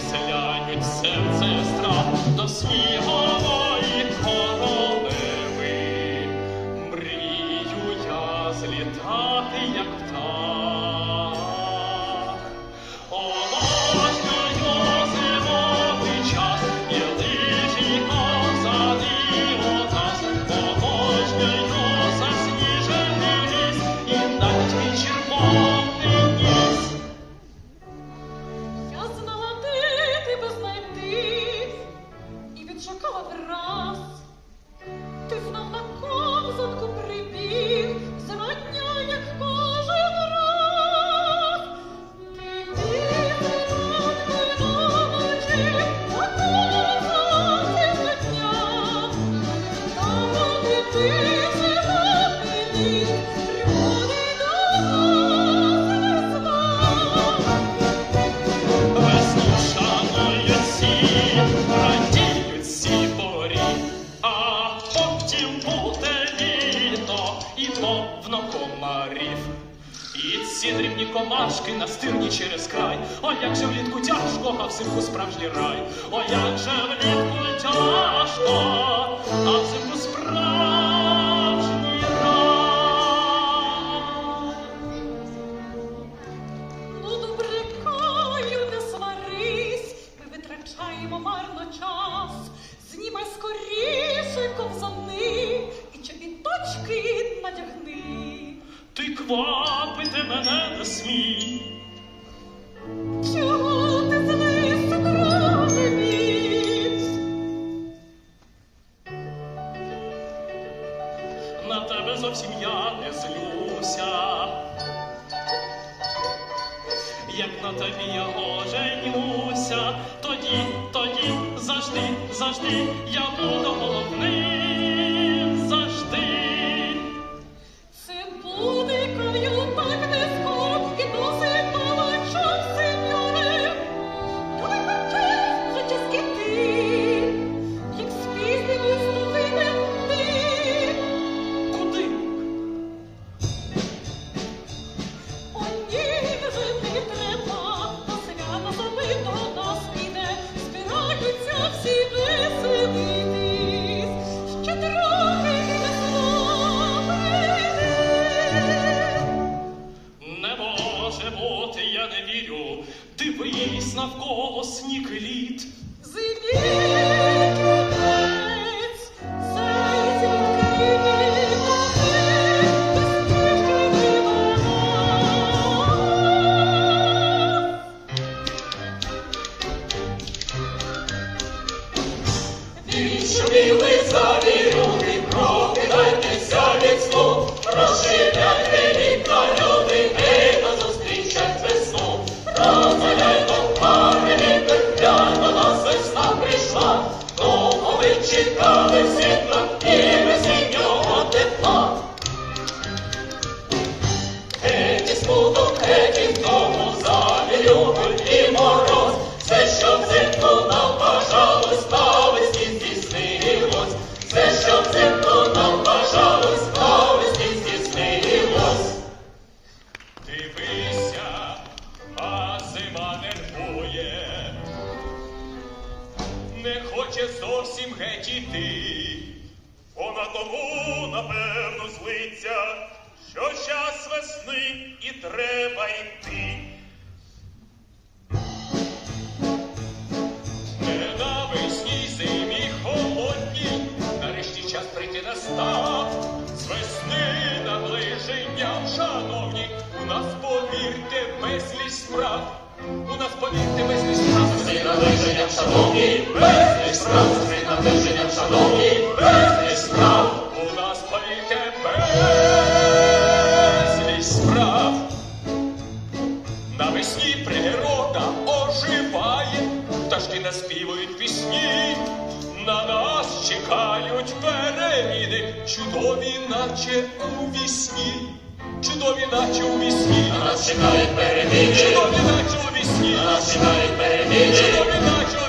Señor. Відшукала враз. Ти знов на ковзанку прибіг, зрання, як кожен раз. Ти ночі, на ковзанці дня. Вони ти І ці дрібні комашки настирні через край. О, як же влітку тяжко, а взимку справжній рай. О, як же влітку тяжко, а взимку справжній На тебе зовсім я не злюся. Як на тобі я тоді, тоді, завжди, завжди я буду головним може бути, я не вірю. Дивись навколо сніг і. Зимі кінець, Go! І треба йти. Ненависній зимі холодній, нарешті час прийти настав. З весни наближення, шановні, у нас, повірте, безліч справ. У нас, повірте, безліч справ. З весни наближення, шановні, безліч справ. З весни наближення, шановні, наспівують пісні, на нас чекають переміни, чудові, наче у вісні, чудові, наче у вісні. На нас чекають переміни, чудові, наче у вісні. На нас чекають переміни, чудові, наче